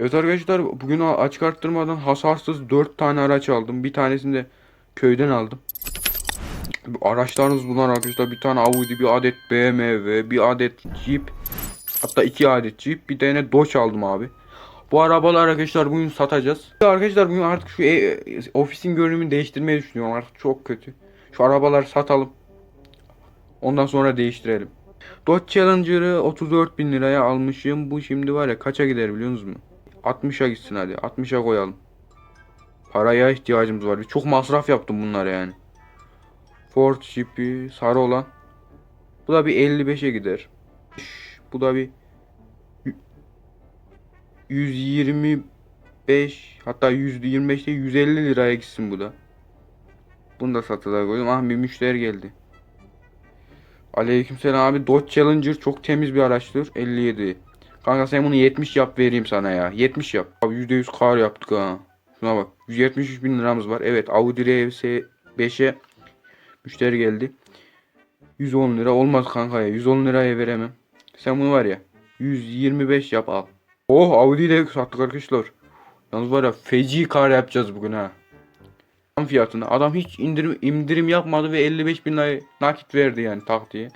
Evet arkadaşlar bugün açık arttırmadan hasarsız 4 tane araç aldım. Bir tanesini de köyden aldım. Araçlarınız bunlar arkadaşlar. Bir tane Audi, bir adet BMW, bir adet Jeep. Hatta iki adet Jeep, bir tane Dodge aldım abi. Bu arabalar arkadaşlar bugün satacağız. Arkadaşlar bugün artık şu e- ofisin görünümünü değiştirmeyi düşünüyorum. Artık çok kötü. Şu arabaları satalım. Ondan sonra değiştirelim. Dodge Challenger'ı 34 bin liraya almışım. Bu şimdi var ya kaça gider biliyor musunuz? 60'a gitsin hadi. 60'a koyalım. Paraya ihtiyacımız var. Çok masraf yaptım bunlara yani. Ford Jeep'i sarı olan. Bu da bir 55'e gider. Bu da bir y- 125 hatta 125 değil 150 liraya gitsin bu da. Bunu da satılığa koydum. Ah bir müşteri geldi. Aleykümselam abi. Dodge Challenger çok temiz bir araçtır. 57. Kanka sen bunu 70 yap vereyim sana ya. 70 yap. Abi %100 kar yaptık ha. Şuna bak. 173 bin liramız var. Evet Audi RS5'e müşteri geldi. 110 lira olmaz kanka ya. 110 liraya veremem. Sen bunu var ya. 125 yap al. Oh Audi'yi de sattık arkadaşlar. Yalnız var ya feci kar yapacağız bugün ha. Tam fiyatını. Adam hiç indirim indirim yapmadı ve 55 bin lira nakit verdi yani tak diye.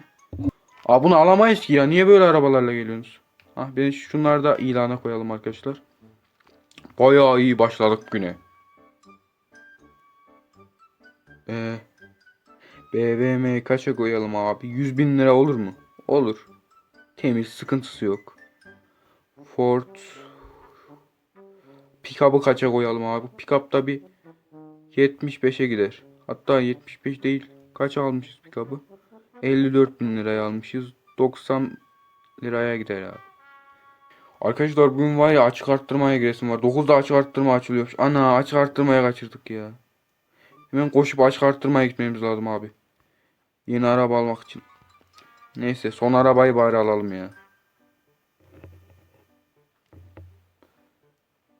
Aa bunu alamayız ki ya. Niye böyle arabalarla geliyorsunuz? Ah ben şunları da ilana koyalım arkadaşlar. Bayağı iyi başladık güne. Ee, BVM kaça koyalım abi? 100 bin lira olur mu? Olur. Temiz sıkıntısı yok. Ford Pickup'ı kaça koyalım abi? Pickup'ta bir 75'e gider. Hatta 75 değil. Kaç almışız pickup'ı? 54 bin liraya almışız. 90 liraya gider abi. Arkadaşlar bugün var ya açık arttırmaya giresim var. 9'da açık arttırma açılıyormuş. Ana açık arttırmaya kaçırdık ya. Hemen koşup açık arttırmaya gitmemiz lazım abi. Yeni araba almak için. Neyse son arabayı bari alalım ya.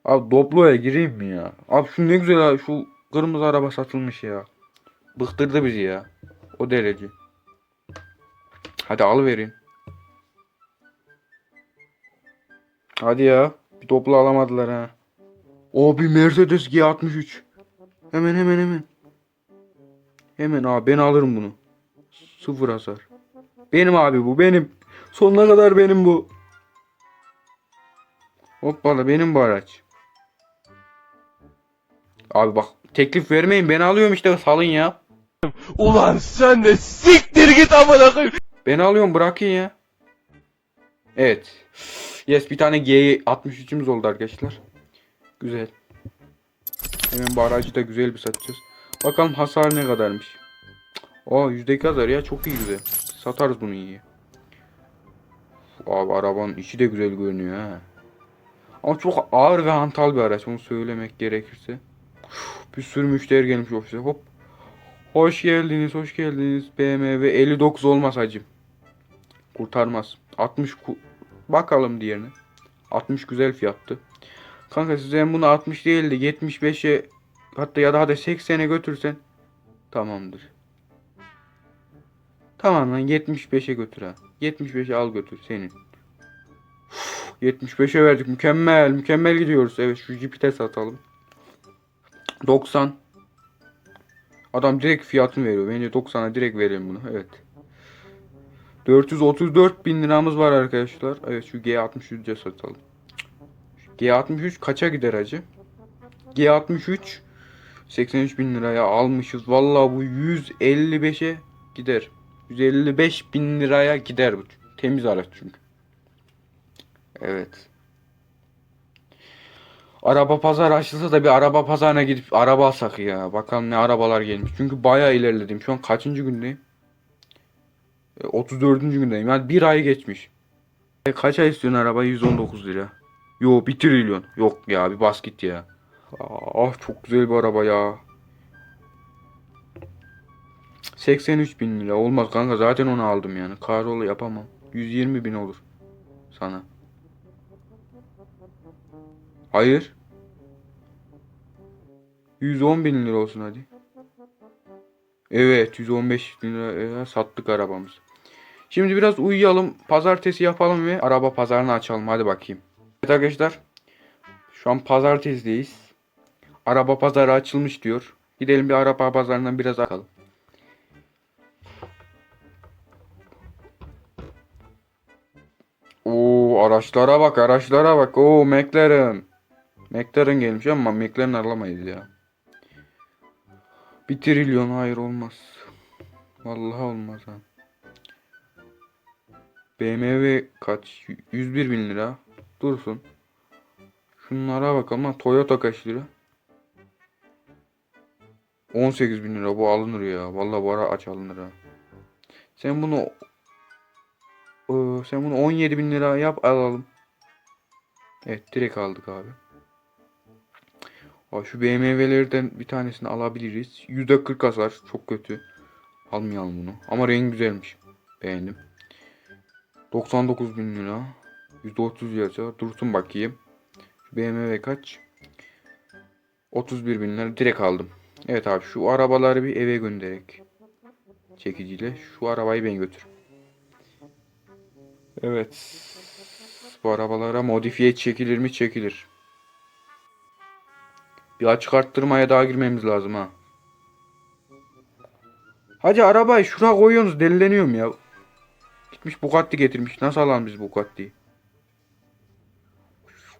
Abi Doblo'ya gireyim mi ya? Abi şu ne güzel ha, şu kırmızı araba satılmış ya. Bıktırdı bizi ya. O derece. Hadi alıverin. Hadi ya. Bir Doblo alamadılar ha. O bir Mercedes G63. Hemen hemen hemen. Hemen abi ben alırım bunu. Sıfır hasar. Benim abi bu benim. Sonuna kadar benim bu. Hoppala benim bu araç. Abi bak teklif vermeyin ben alıyorum işte salın ya. Ulan sen de siktir git amına koyayım. Ben alıyorum bırakın ya. Evet. Yes bir tane G63'ümüz oldu arkadaşlar. Güzel. Hemen bu aracı da güzel bir satacağız. Bakalım hasar ne kadarmış. Aa yüzdeki hasar ya çok iyi güzel. Satarız bunu iyi. Abi arabanın içi de güzel görünüyor ha. Ama çok ağır ve hantal bir araç onu söylemek gerekirse. Bir sürü müşteri gelmiş ofise hop. Hoş geldiniz hoş geldiniz BMW 59 olmaz hacım. Kurtarmaz. 60 ku- bakalım diğerine. 60 güzel fiyattı. Kanka size bunu 60 değil de 75'e hatta ya da 80'e götürsen tamamdır. Tamam lan 75'e götür ha. 75'e al götür senin. Uf, 75'e verdik. Mükemmel. Mükemmel gidiyoruz. Evet şu jipi de satalım. 90. Adam direkt fiyatını veriyor. Bence 90'a direkt verelim bunu. Evet. 434 bin liramız var arkadaşlar. Evet şu G63'e satalım. G63 kaça gider acı? G63 83 bin liraya almışız. Vallahi bu 155'e gider. 155 bin liraya gider bu. Temiz araç çünkü. Evet. Araba pazarı açılsa da bir araba pazarına gidip araba alsak ya. Bakalım ne arabalar gelmiş. Çünkü bayağı ilerledim. Şu an kaçıncı gündeyim? E, 34. gündeyim. Yani bir ay geçmiş. E, kaç ay istiyorsun araba? 119 lira. Yo 1 trilyon. Yok ya bir bas git ya. Ah çok güzel bir araba ya. 83 bin lira. Olmaz kanka zaten onu aldım yani. Karola yapamam. 120 bin olur. Sana. Hayır. 110 bin lira olsun hadi. Evet 115 bin lira sattık arabamızı. Şimdi biraz uyuyalım. Pazartesi yapalım ve araba pazarını açalım. Hadi bakayım. Evet arkadaşlar. Şu an pazartesideyiz. Araba pazarı açılmış diyor. Gidelim bir araba pazarından biraz bakalım. Oo araçlara bak araçlara bak. Oo McLaren. McLaren gelmiş ama McLaren alamayız ya. Bir trilyon hayır olmaz. Vallahi olmaz ha. BMW kaç? 101 bin lira. Dursun. Şunlara bakalım ha. Toyota kaç lira? 18 bin lira bu alınır ya. Vallahi bu ara aç alınır ha. Sen bunu Ee, sen bunu 17 bin lira yap alalım. Evet direkt aldık abi. Şu BMW'lerden bir tanesini alabiliriz. %40 hasar çok kötü. Almayalım bunu. Ama rengi güzelmiş. Beğendim. 99 bin lira. %30 yazıyor. Dursun bakayım. Şu BMW kaç? 31 bin lira. Direkt aldım. Evet abi şu arabaları bir eve gönderek. Çekiciyle. Şu arabayı ben götür. Evet. Bu arabalara modifiye çekilir mi? Çekilir. Bir açık arttırmaya daha girmemiz lazım ha. Hacı arabayı şuraya koyuyorsunuz delileniyorum ya. Gitmiş Bugatti getirmiş. Nasıl alalım biz Bugatti'yi?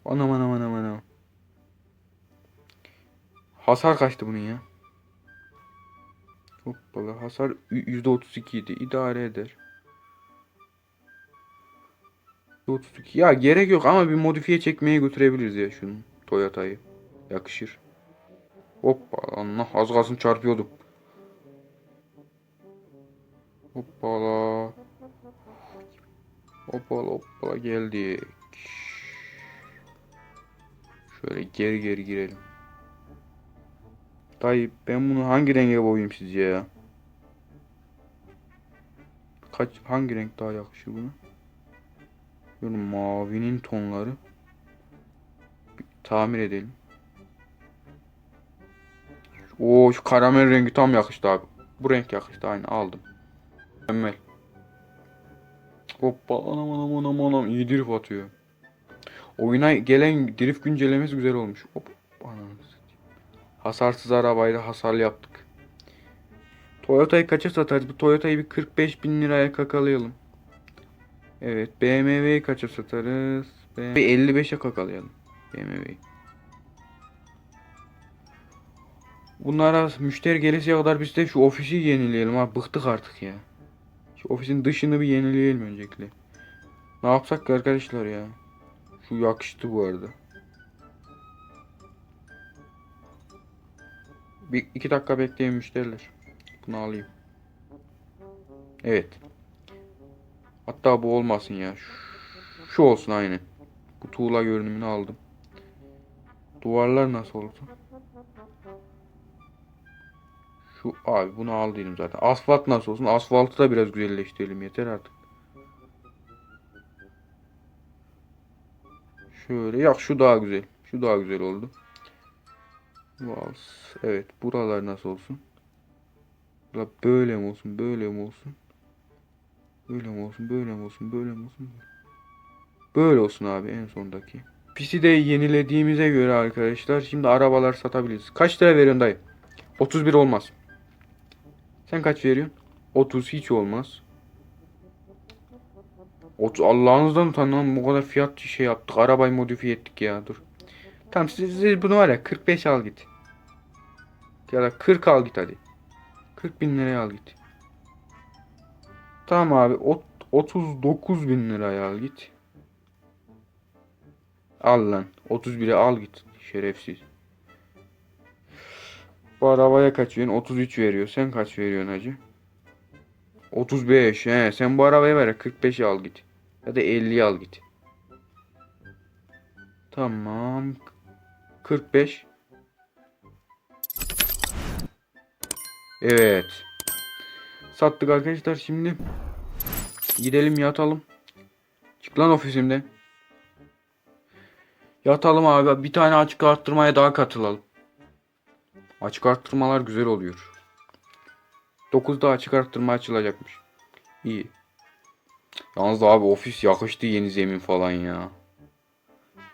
Anam anam anam anam. Hasar kaçtı bunun ya? Hoppala hasar %32 idi. İdare eder. 32. Ya gerek yok ama bir modifiye çekmeye götürebiliriz ya şunu. Toyota'yı. Yakışır. Hoppa Allah az kalsın çarpıyordum. Hoppala. Hoppala hoppala geldik. Şöyle geri geri girelim. Dayı ben bunu hangi renge boyayayım sizce ya? Kaç hangi renk daha yakışır buna? Böyle mavinin tonları. Bir tamir edelim. Oo şu karamel rengi tam yakıştı abi. Bu renk yakıştı aynı aldım. Mükemmel. Hoppa anam anam anam anam iyi drift atıyor. Oyuna gelen drift güncellemesi güzel olmuş. Hop anam. Hasarsız arabayla hasarlı yaptık. Toyota'yı kaça satarız? Bu Toyota'yı bir 45 bin liraya kakalayalım. Evet BMW'yi kaça satarız? BMW 55'e kakalayalım. BMW'yi. Bunlara müşteri gelesiye kadar biz de şu ofisi yenileyelim ha. Bıktık artık ya. Şu ofisin dışını bir yenileyelim öncelikle. Ne yapsak ki arkadaşlar ya? Şu yakıştı bu arada. Bir iki dakika bekleyin müşteriler. Bunu alayım. Evet. Hatta bu olmasın ya. Şu, şu olsun aynı. Bu tuğla görünümünü aldım. Duvarlar nasıl oldu? Şu abi bunu aldıydım zaten. Asfalt nasıl olsun? Asfaltı da biraz güzelleştirelim yeter artık. Şöyle yok şu daha güzel. Şu daha güzel oldu. Vals. Evet buralar nasıl olsun? La böyle mi olsun? Böyle mi olsun? Böyle mi olsun? Böyle mi olsun? Böyle mi olsun? Böyle olsun abi en sondaki. Pisi de yenilediğimize göre arkadaşlar şimdi arabalar satabiliriz. Kaç lira veriyorsun dayı? 31 olmaz. Sen kaç veriyorsun? 30 hiç olmaz. 30 Allah'ınızdan utanın bu kadar fiyat şey yaptık. Arabayı modifiye ettik ya dur. Tamam siz, siz bunu var ya 45 al git. Ya da 40 al git hadi. 40 bin liraya al git. Tamam abi. ot- 39 bin liraya al git. Al lan. 31'e al git. Şerefsiz. Bu arabaya kaç veriyorsun? 33 veriyor. Sen kaç veriyorsun hacı? 35. He, sen bu arabaya ver. 45'i al git. Ya da 50'yi al git. Tamam. 45. Evet. Sattık arkadaşlar şimdi. Gidelim yatalım. Çık lan ofisimde. Yatalım abi. Bir tane açık arttırmaya daha katılalım. Açık arttırmalar güzel oluyor. 9'da açık arttırma açılacakmış. İyi. Yalnız abi ofis yakıştı yeni zemin falan ya.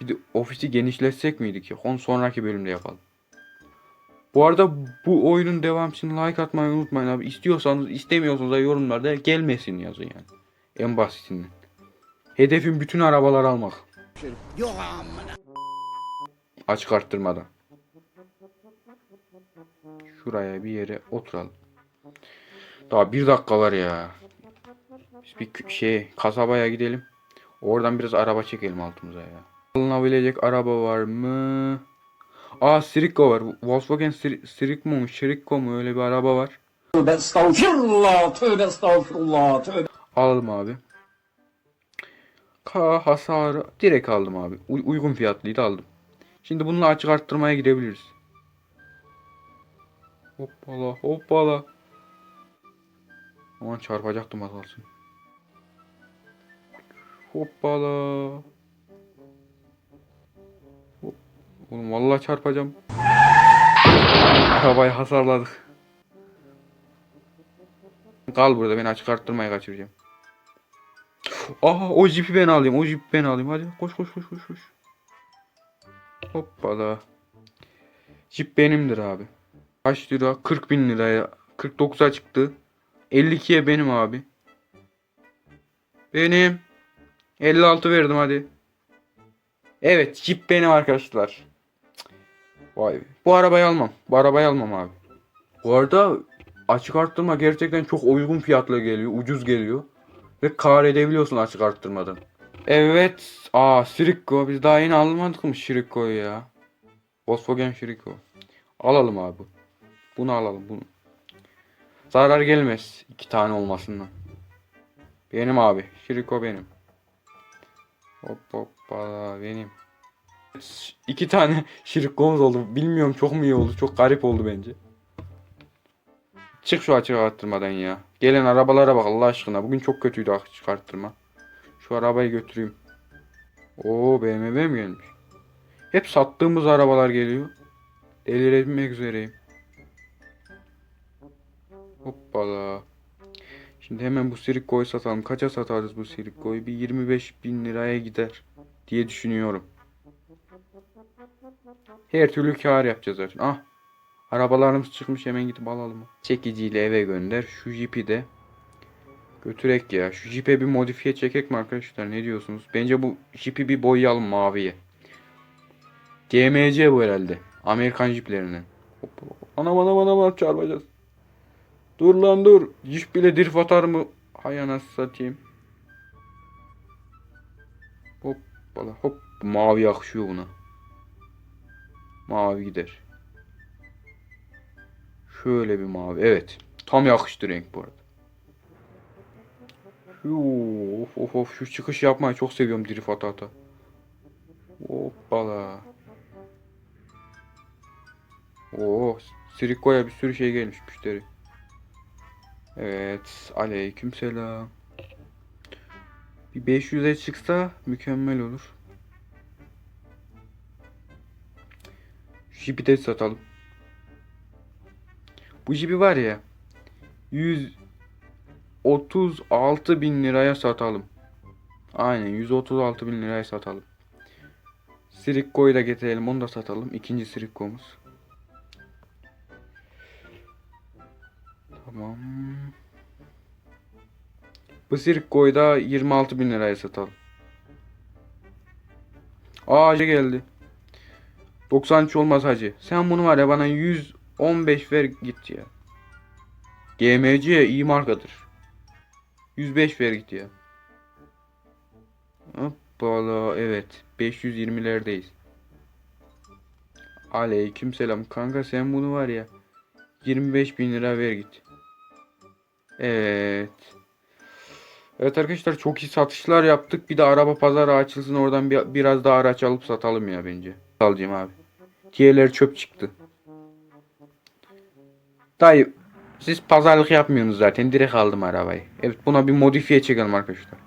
Bir de ofisi genişletsek miydik ya? Onu sonraki bölümde yapalım. Bu arada bu oyunun devam için like atmayı unutmayın abi. İstiyorsanız istemiyorsanız da yorumlarda gelmesin yazın yani. En basitinden. Hedefim bütün arabaları almak. Yok amına. Açık arttırmadan. Şuraya bir yere oturalım. Daha bir dakika var ya. Biz bir şey kasabaya gidelim. Oradan biraz araba çekelim altımıza ya. Alınabilecek araba var mı? Aa Sirikko var. Volkswagen Sir- Sirikko mu? Sirikko mu? Öyle bir araba var. Tövbe estağfirullah, tövbe estağfirullah, tövbe. Alalım abi. K hasarı direkt aldım abi. Uy- uygun fiyatlıydı aldım. Şimdi bununla açık arttırmaya gidebiliriz. Hoppala hoppala. Aman çarpacaktım az kalsın. Hoppala. Hop. Oğlum vallahi çarpacağım. Arabayı hasarladık. Kal burada ben açık arttırmaya kaçıracağım. Aha o jipi ben alayım. O jipi ben alayım. Hadi koş koş koş koş koş. Hoppala. Jip benimdir abi. Kaç lira? 40 bin liraya. 49'a çıktı. 52'ye benim abi. Benim. 56 verdim hadi. Evet jip benim arkadaşlar. Vay be. Bu arabayı almam. Bu arabayı almam abi. Bu arada açık arttırma gerçekten çok uygun fiyatla geliyor. Ucuz geliyor. Ve kar edebiliyorsun açık arttırmadan. Evet. Aa Sirikko. Biz daha yeni almadık mı Sirikko'yu ya? Volkswagen Sirikko. Alalım abi. Bunu alalım bunu. Zarar gelmez. iki tane olmasından. Benim abi. Sirikko benim. Hop hoppala benim. İki tane Sirikko'muz oldu. Bilmiyorum çok mu iyi oldu. Çok garip oldu bence. Çık şu açık arttırmadan ya. Gelen arabalara bak Allah aşkına. Bugün çok kötüydü açık arttırma. Şu arabayı götüreyim. Oo BMW mi gelmiş? Hep sattığımız arabalar geliyor. Delirmek üzereyim. Hoppala. Şimdi hemen bu Sirikko'yu satalım. Kaça satarız bu Sirikko'yu? Bir 25 bin liraya gider diye düşünüyorum. Her türlü kar yapacağız zaten. Ah Arabalarımız çıkmış hemen gidip alalım. Çekiciyle eve gönder. Şu jipi de götürek ya. Şu jipe bir modifiye çekek mi arkadaşlar? Ne diyorsunuz? Bence bu jipi bir boyayalım maviye. GMC bu herhalde. Amerikan jiplerinden. Hop, hop. Anam anam anam çarpacağız. Dur lan dur. Jip bile drift atar mı? Hay anasını satayım. Hoppala hop. Mavi yakışıyor buna. Mavi gider. Şöyle bir mavi. Evet. Tam yakıştı renk bu arada. Yuu, Of of of. Şu çıkış yapmayı çok seviyorum drift ata ata. Hoppala. Oo, Siriko'ya bir sürü şey gelmiş müşteri. Evet. Aleyküm selam. Bir 500'e çıksa mükemmel olur. Jipi de satalım. Bu jipi var ya 136 bin liraya satalım. Aynen 136 bin liraya satalım. Sirikko'yu da getirelim onu da satalım. İkinci Sirikko'muz. Tamam. Bu Sirikko'yu da 26 bin liraya satalım. Aa hacı geldi. 93 olmaz hacı. Sen bunu var ya bana 115 ver git ya. GMC iyi markadır. 105 ver git ya. Hoppala evet. 520'lerdeyiz. Aleyküm selam. Kanka sen bunu var ya. 25 bin lira ver git. Evet. Evet arkadaşlar çok iyi satışlar yaptık. Bir de araba pazarı açılsın oradan bir, biraz daha araç alıp satalım ya bence. Alacağım abi. Diğerleri çöp çıktı. Dayı siz pazarlık yapmıyorsunuz zaten. Direkt aldım arabayı. Evet buna bir modifiye çekelim arkadaşlar.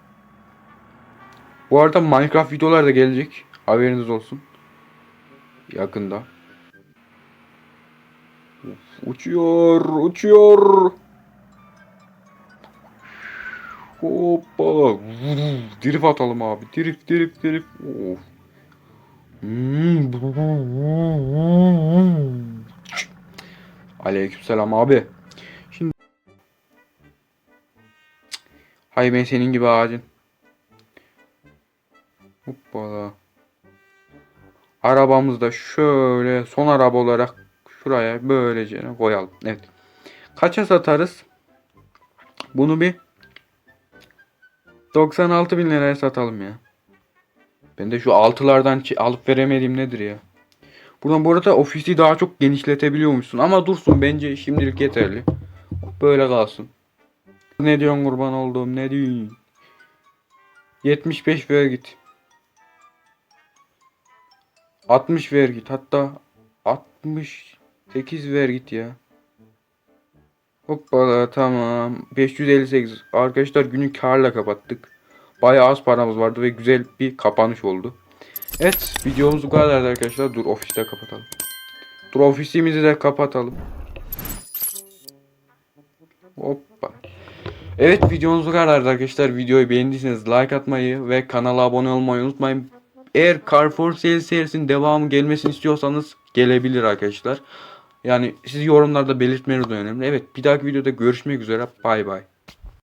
Bu arada Minecraft videolar da gelecek. Haberiniz olsun. Yakında. Uçuyor, uçuyor. Drift atalım abi. Drift, drift, drift. Of. Hmm. Aleykümselam abi. Şimdi Hay ben senin gibi ağacın. Hoppala. Arabamızı da şöyle son araba olarak şuraya böylece koyalım. Evet. Kaça satarız? Bunu bir 96 bin liraya satalım ya. Ben de şu altılardan alıp veremediğim nedir ya? Buradan bu arada ofisi daha çok genişletebiliyormuşsun. Ama dursun bence şimdilik yeterli. Böyle kalsın. Ne diyorsun kurban olduğum ne diyorsun? 75 ver git. 60 ver git. Hatta 68 ver git ya. Hoppala tamam. 558. Arkadaşlar günü karla kapattık. Bayağı az paramız vardı ve güzel bir kapanış oldu. Evet videomuz bu kadardı arkadaşlar. Dur ofiste kapatalım. Dur ofisimizi de kapatalım. Hoppa. Evet videomuz bu kadardı arkadaşlar. Videoyu beğendiyseniz like atmayı ve kanala abone olmayı unutmayın. Eğer Carrefour Sales serisinin devamı gelmesini istiyorsanız gelebilir arkadaşlar. Yani siz yorumlarda belirtmeniz de önemli. Evet bir dahaki videoda görüşmek üzere. Bay bay.